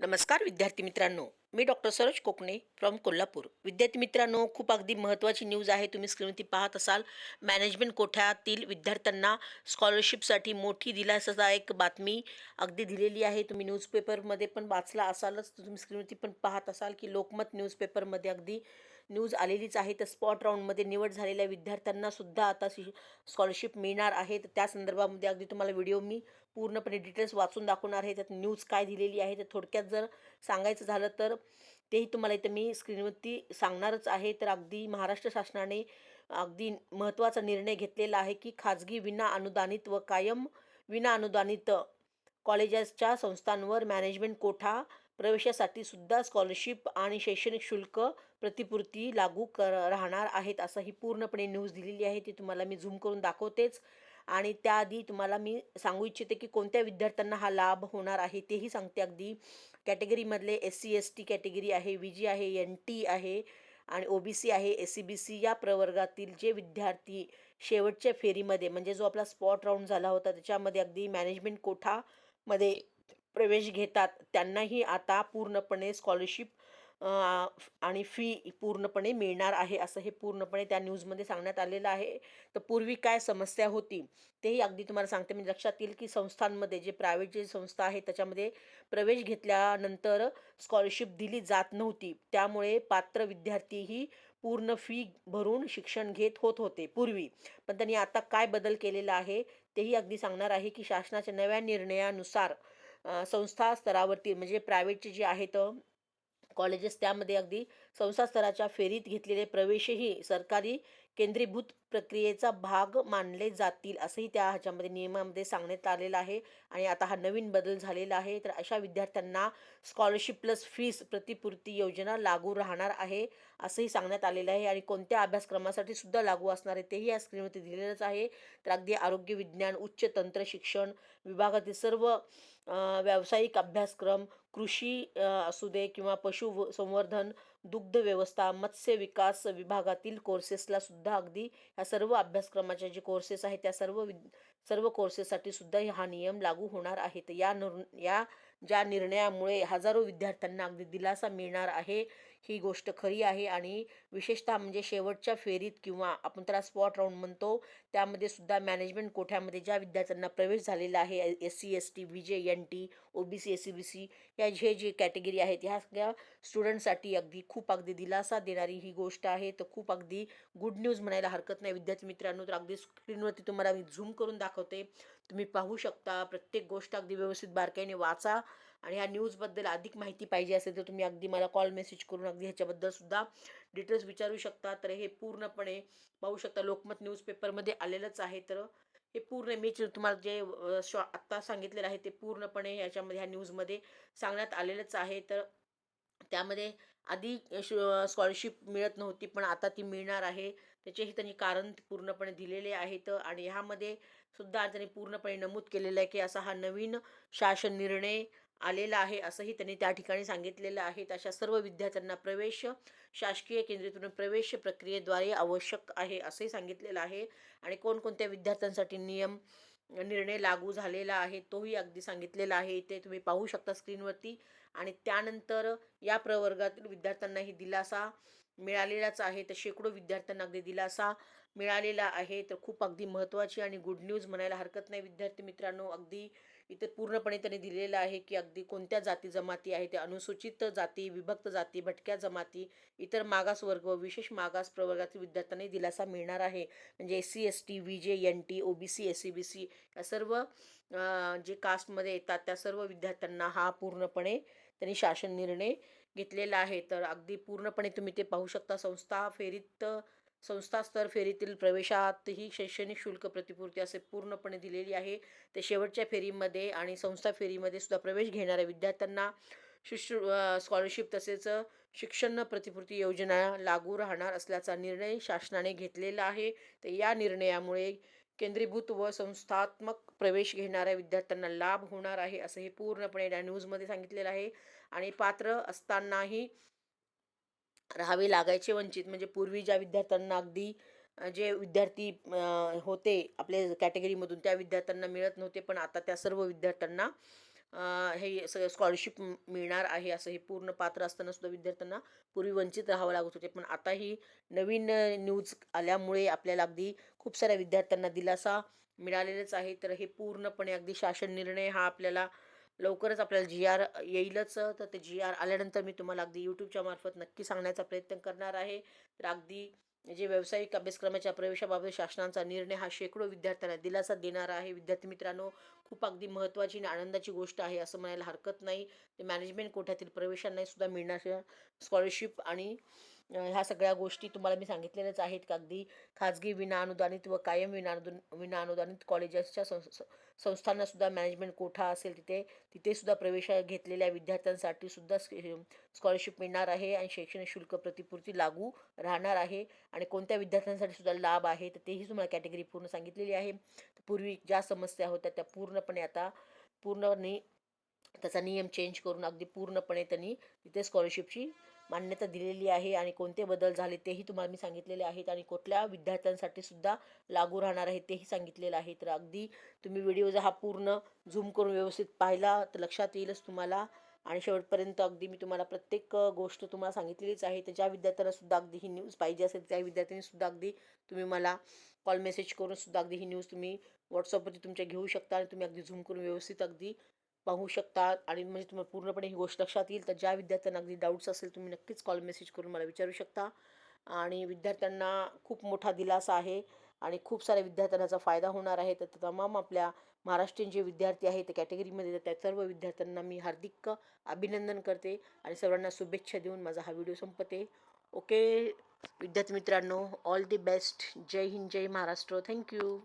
नमस्कार विद्यार्थी मित्रांनो. मी डॉक्टर सरोज कोकणे फ्रॉम कोल्हापूर. विद्यार्थी मित्रांनो खूप अगदी महत्त्वाची न्यूज आहे. तुम्ही स्क्रीनवरती पाहत असाल मॅनेजमेंट कोठ्यातील विद्यार्थ्यांना स्कॉलरशिपसाठी मोठी दिलासाचा एक बातमी अगदी दिलेली आहे. तुम्ही न्यूजपेपरमध्ये पण वाचला असालच तुम्ही स्क्रीनवरती पण पाहत असाल की लोकमत न्यूजपेपरमध्ये अगदी न्यूज आलेलीच आहे. तर स्पॉट राऊंडमध्ये निवड झालेल्या विद्यार्थ्यांना सुद्धा आता स्कॉलरशिप मिळणार आहे. तर त्या संदर्भामध्ये अगदी तुम्हाला व्हिडिओ मी पूर्णपणे डिटेल्स वाचून दाखवणार आहे. त्यात न्यूज काय दिलेली आहे. तर थोडक्यात जर सांगायचं झालं तर तेही तुम्हाला इथं मी स्क्रीनवरती सांगणारच आहे. तर अगदी महाराष्ट्र शासनाने अगदी महत्त्वाचा निर्णय घेतलेला आहे की खाजगी विना अनुदानित व कायम विना अनुदानित कॉलेजेसच्या संस्थांवर मॅनेजमेंट कोठा प्रवेशासाठी सुद्धा स्कॉलरशिप आणि शैक्षणिक शुल्क प्रतिपूर्ती लागू कर राहणार आहेत असं ही पूर्णपणे न्यूज दिलेली आहे. ती तुम्हाला मी झूम करून दाखवतेच. आणि त्याआधी तुम्हाला मी सांगू इच्छिते की कोणत्या विद्यार्थ्यांना हा लाभ होणार आहे तेही सांगते अगदी. कॅटेगरीमधले S C S T category आहे व्ही जी आहे एन टी आहे आणि ओ बी सी आहे एस सी बी सी या प्रवर्गातील जे विद्यार्थी शेवटच्या फेरीमध्ये म्हणजे जो आपला स्पॉट राऊंड झाला होता त्याच्यामध्ये अगदी मॅनेजमेंट कोठामध्ये प्रवेश घेतात. त्यांनाही आता पूर्णपणे स्कॉलरशिप आणि फी पूर्णपणे मिळणार आहे असं हे पूर्णपणे त्या न्यूजमध्ये सांगण्यात आलेलं आहे. तर पूर्वी काय समस्या होती तेही अगदी तुम्हाला सांगते. म्हणजे लक्षात येईल की संस्थांमध्ये जे प्रायव्हेट जे संस्था आहे त्याच्यामध्ये प्रवेश घेतल्यानंतर स्कॉलरशिप दिली जात नव्हती. त्यामुळे पात्र विद्यार्थीही पूर्ण फी भरून शिक्षण घेत होत होते पूर्वी. पण त्यांनी आता काय बदल केलेला आहे तेही अगदी सांगणार आहे की शासनाच्या नव्या निर्णयानुसार संस्था स्तरावरती म्हणजे प्रायव्हेटचे जे आहेत कॉलेजेस त्यामध्ये अगदी संस्था स्तराच्या फेरीत घेतलेले प्रवेशही सरकारी केंद्रीभूत प्रक्रियेचा भाग मानले जातील असंही त्या ह्याच्यामध्ये नियमामध्ये सांगण्यात आलेलं आहे. आणि आता हा नवीन बदल झालेला आहे तर अशा विद्यार्थ्यांना स्कॉलरशिप प्लस फीस प्रतिपूर्ती योजना लागू राहणार आहे असंही सांगण्यात आलेलं आहे. आणि कोणत्या अभ्यासक्रमासाठी सुद्धा लागू असणार आहे तेही या स्क्रीनवरती दिलेलंच आहे. तर अगदी आरोग्य विज्ञान उच्च तंत्र शिक्षण विभागातील सर्व व्यावसायिक अभ्यासक्रम कृषी असू दे किंवा पशु संवर्धन दुग्ध व्यवस्था मत्स्य विकास विभागातील कोर्सेसला सुद्धा अगदी ह्या सर्व अभ्यासक्रमाच्या जे कोर्सेस आहेत त्या सर्व वि सर्व कोर्सेससाठी सुद्धा हा नियम लागू होणार आहेत. या नर या ज्या निर्णयामुळे हजारो विद्यार्थ्यांना अगदी दिलासा मिळणार आहे. ही गोष्ट खरी आहे आणि विशेषतः म्हणजे शेवटच्या फेरीत किंवा आपण त्याला स्पॉट राऊंड म्हणतो त्यामध्ये सुद्धा मॅनेजमेंट कोठ्यामध्ये ज्या विद्यार्थ्यांना प्रवेश झालेला आहे S C S T V J N T O B C S C B C या जे जे कॅटेगरी आहेत ह्या सगळ्या स्टुडंटसाठी अगदी खूप अगदी दिलासा देणारी ही गोष्ट आहे. तर खूप अगदी गुड न्यूज म्हणायला हरकत नाही. विद्यार्थी मित्रांनो तर अगदी स्क्रीनवरती तुम्हाला मी झूम करून दाखवते. तुम्ही पाहू शकता प्रत्येक गोष्ट अगदी व्यवस्थित बारकाईने वाचा. आणि ह्या न्यूजबद्दल अधिक माहिती पाहिजे असेल तर तुम्ही अगदी मला कॉल मेसेज करून अगदी ह्याच्याबद्दल सुद्धा डिटेल्स विचारू शकता. तर हे पूर्णपणे पाहू शकता. लोकमत न्यूजपेपरमध्ये आलेलंच आहे. तर हे पूर्ण मी तुम्हाला जे शॉ आत्ता सांगितलेलं आहे ते पूर्णपणे ह्याच्यामध्ये ह्या न्यूजमध्ये सांगण्यात आलेलंच आहे. तर त्यामध्ये आधी स्कॉलरशिप मिळत नव्हती पण आता ती मिळणार आहे. त्याचेही त्यांनी कारण पूर्णपणे दिलेले आहेत आणि ह्यामध्ये सुद्धा त्यांनी पूर्णपणे नमूद केलेलं आहे की असा हा नवीन शासन निर्णय आलेला आहे असंही त्यांनी त्या ठिकाणी सांगितलेलं आहे. अशा सर्व विद्यार्थ्यांना प्रवेश शासकीय केंद्रीतून प्रवेश प्रक्रियेद्वारे आवश्यक आहे असंही सांगितलेलं आहे. आणि कोणकोणत्या विद्यार्थ्यांसाठी नियम निर्णय लागू झालेला आहे तोही अगदी सांगितलेला आहे. ते तुम्ही पाहू शकता स्क्रीनवरती. आणि त्यानंतर या प्रवर्गातील विद्यार्थ्यांनाही दिलासा मिळालेलाच आहे. तर शेकडो विद्यार्थ्यांना अगदी दिलासा मिळालेला आहे. तर खूप अगदी महत्त्वाची आणि गुड न्यूज म्हणायला हरकत नाही. विद्यार्थी मित्रांनो अगदी इथे पूर्णपणे त्यांनी दिलेलं आहे की अगदी कोणत्या जाती जमाती आहे ते अनुसूचित जाती विभक्त जाती भटक्या जमाती इतर मागास वर्ग व विशेष मागास प्रवर्गातील विद्यार्थ्यांनी दिलासा मिळणार आहे. म्हणजे S C S T V J N T O B C S C B C या सर्व जे कास्टमध्ये येतात त्या सर्व विद्यार्थ्यांना हा पूर्णपणे त्यांनी शासन निर्णय घेतलेला आहे. तर अगदी पूर्णपणे तुम्ही ते पाहू शकता. संस्था फेरीत संस्थास्तर फेरीतील प्रवेशातही शैक्षणिक शुल्क प्रतिपूर्ती असे पूर्णपणे दिलेली आहे. ते शेवटच्या फेरीमध्ये आणि संस्था फेरीमध्ये सुद्धा प्रवेश घेणाऱ्या विद्यार्थ्यांना शिष्य स्कॉलरशिप तसेच शिक्षण प्रतिपूर्ती योजना लागू राहणार असल्याचा निर्णय शासनाने घेतलेला आहे. तर या निर्णयामुळे केंद्रीभूत व संस्थात्मक प्रवेश घेणाऱ्या विद्यार्थ्यांना लाभ होणार आहे असं हे पूर्णपणे या न्यूजमध्ये सांगितलेलं आहे. आणि पात्र असतानाही राहावे लागायचे वंचित. म्हणजे पूर्वी ज्या विद्यार्थ्यांना अगदी जे विद्यार्थी होते आपल्या कॅटेगरीमधून त्या विद्यार्थ्यांना मिळत नव्हते. पण आता त्या सर्व विद्यार्थ्यांना हे सगळं स्कॉलरशिप मिळणार आहे असं हे पूर्ण पात्र असताना सुद्धा विद्यार्थ्यांना पूर्वी वंचित राहावं लागत होते. पण आता ही नवीन न्यूज आल्यामुळे आपल्याला अगदी खूप साऱ्या विद्यार्थ्यांना दिलासा मिळालेलाच आहे. तर हे पूर्णपणे अगदी शासन निर्णय हा आपल्याला लवकरच आपल्याला जी आर येईलच तर ते जी आर आल्यानंतर मी तुम्हाला अगदी यूट्यूबच्या मार्फत नक्की सांगण्याचा प्रयत्न करणार आहे. तर अगदी जे व्यावसायिक अभ्यासक्रमाच्या प्रवेशाबाबत शासनाचा निर्णय हा शेकडो विद्यार्थ्यांना दिलासा देणारा आहे. विद्यार्थी मित्रांनो खूप अगदी महत्त्वाची आणि आनंदाची गोष्ट आहे असं म्हणायला हरकत नाही. ते मॅनेजमेंट कोठ्यातील प्रवेशांनाही सुद्धा मिळणार स्कॉलरशिप आणि ह्या सगळ्या गोष्टी तुम्हाला मी सांगितलेल्याच आहेत का? अगदी खाजगी विनाअनुदानित व कायम विनाअनुदान विनाअनुदानित कॉलेजेसच्या संस संस्थांनासुद्धा मॅनेजमेंट कोठा असेल तिथे तिथेसुद्धा प्रवेश घेतलेल्या विद्यार्थ्यांसाठी सुद्धा स्कॉलरशिप मिळणार आहे आणि शैक्षणिक शुल्क प्रतिपूर्ती लागू राहणार आहे आणि कोणत्या विद्यार्थ्यांसाठी सुद्धा लाभ आहे तर तेही तुम्हाला कॅटेगरी पूर्ण सांगितलेली आहे. पूर्वी ज्या समस्या होत्या त्या पूर्णपणे आता पूर्णपणे त्याचा नियम चेंज करून अगदी पूर्णपणे त्यांनी तिथे स्कॉलरशिपची मान्यता दिलेली आहे आणि कोणते बदल झाले तेही तुम्हाला मी सांगितलेले आहेत आणि कुठल्या विद्यार्थ्यांसाठी सुद्धा लागू राहणार आहे तेही सांगितलेलं आहे. तर अगदी तुम्ही व्हिडिओ जर हा पूर्ण झूम करून व्यवस्थित पाहिला तर लक्षात येईलच तुम्हाला. आणि शेवटपर्यंत अगदी मी तुम्हाला प्रत्येक गोष्ट तुम्हाला सांगितलेलीच आहे. तर ज्या विद्यार्थ्यांना सुद्धा अगदी ही न्यूज पाहिजे असेल त्या विद्यार्थ्यांनी सुद्धा अगदी तुम्ही मला कॉल मेसेज करून सुद्धा अगदी ही न्यूज तुम्ही व्हॉट्सअपवरती तुमच्या घेऊ शकता आणि तुम्ही अगदी झूम करून व्यवस्थित अगदी पाहू शकता आणि म्हणजे तुम्हाला पूर्णपणे ही गोष्ट लक्षात येईल. तर ज्या विद्यार्थ्यांना अगदी डाऊट्स असेल तुम्ही नक्कीच कॉल मेसेज करून मला विचारू शकता. आणि विद्यार्थ्यांना खूप मोठा दिलासा आहे. आणि खूप साऱ्या विद्यार्थ्यांचा फायदा होणार आहे. तर तमाम आपल्या महाराष्ट्रीयन जे विद्यार्थी आहेत त्या कॅटेगरीमध्ये त्या सर्व विद्यार्थ्यांना मी हार्दिक अभिनंदन करते. आणि सर्वांना शुभेच्छा देऊन माझा हा व्हिडिओ संपते. ओके विद्यार्थी मित्रांनो ऑल दी बेस्ट जय हिंद जय महाराष्ट्र. Thank you